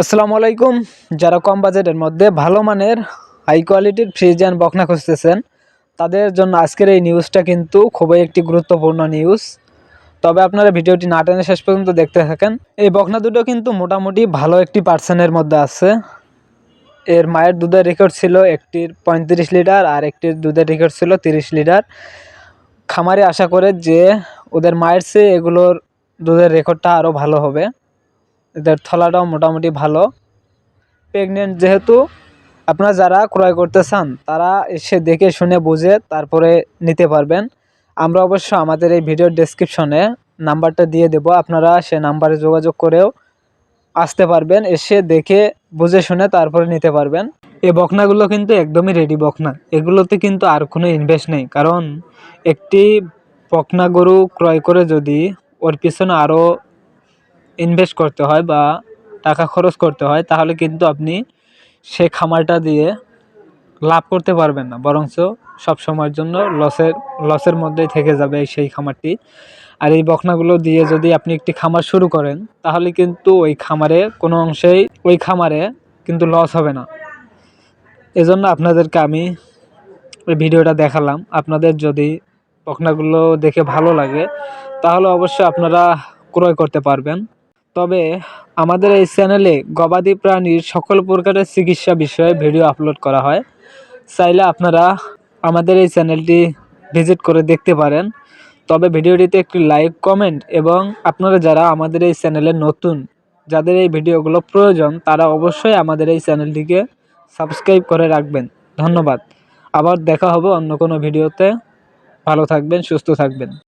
আসসালামু আলাইকুম। যারা কম বাজেটের মধ্যে ভালো মানের হাই কোয়ালিটির ফ্রিজ অ্যান্ড বকনা খুঁজতেছেন, তাদের জন্য আজকের এই নিউজটা কিন্তু খুবই একটি গুরুত্বপূর্ণ নিউজ তবে আপনারা ভিডিওটি না টেনে শেষ পর্যন্ত দেখতে থাকেন। এই বকনা দুটো কিন্তু মোটামুটি ভালো একটি পার্সেন্টের মধ্যে আছে। এর মায়ের দুধের রেকর্ড ছিল একটির পঁয়ত্রিশ লিটার আর একটির দুধের রেকর্ড ছিল তিরিশ লিটার। খামারে আশা করে যে ওদের মায়ের চেয়ে এগুলোর দুধের রেকর্ডটা আরও ভালো হবে। এদের থলাটাও মোটামুটি ভালো। প্রেগনেন্ট যেহেতু, আপনারা যারা ক্রয় করতে চান, তারা এসে দেখে শুনে বুঝে তারপরে নিতে পারবেন। আমরা অবশ্য আমাদের এই ভিডিওর ডেসক্রিপশনে নাম্বারটা দিয়ে দেব, আপনারা সে নাম্বারে যোগাযোগ করেও আসতে পারবেন, এসে দেখে বুঝে শুনে তারপরে নিতে পারবেন। এই বকনাগুলো কিন্তু একদমই রেডি বকনা। এগুলোতে কিন্তু আর কোনো ইনভেস্ট নেই, কারণ একটি বকনা গরু ক্রয় করে যদি ওর পিছনে আরও ইনভেস্ট করতে হয় বা টাকা খরচ করতে হয়, তাহলে কিন্তু আপনি সে খামারটা দিয়ে লাভ করতে পারবেন না। বরঞ্চ সব সময়ের জন্য লসের লসের মধ্যেই থেকে যাবে সেই খামারটি। আর এই বকনাগুলো দিয়ে যদি আপনি একটি খামার শুরু করেন, তাহলে কিন্তু ওই খামারে কোনো অংশেই, ওই খামারে কিন্তু লস হবে না। এজন্য আপনাদেরকে আমি ওই ভিডিওটা দেখালাম। আপনাদের যদি বকনাগুলো দেখে ভালো লাগে, তাহলে অবশ্যই আপনারা ক্রয় করতে পারবেন। তবে আমাদের এই চ্যানেলে গবাদি প্রাণীর সকল প্রকারের চিকিৎসা বিষয়ে ভিডিও আপলোড করা হয়। চাইলে আপনারা আমাদের এই চ্যানেলটি ভিজিট করে দেখতে পারেন। তবে ভিডিওটিতে একটি লাইক, কমেন্ট এবং আপনারা যারা আমাদের এই চ্যানেলে নতুন, যাদের এই ভিডিওগুলো প্রয়োজন, তারা অবশ্যই আমাদের এই চ্যানেলটিকে সাবস্ক্রাইব করে রাখবেন। ধন্যবাদ। আবার দেখা হবে অন্য কোনো ভিডিওতে। ভালো থাকবেন, সুস্থ থাকবেন।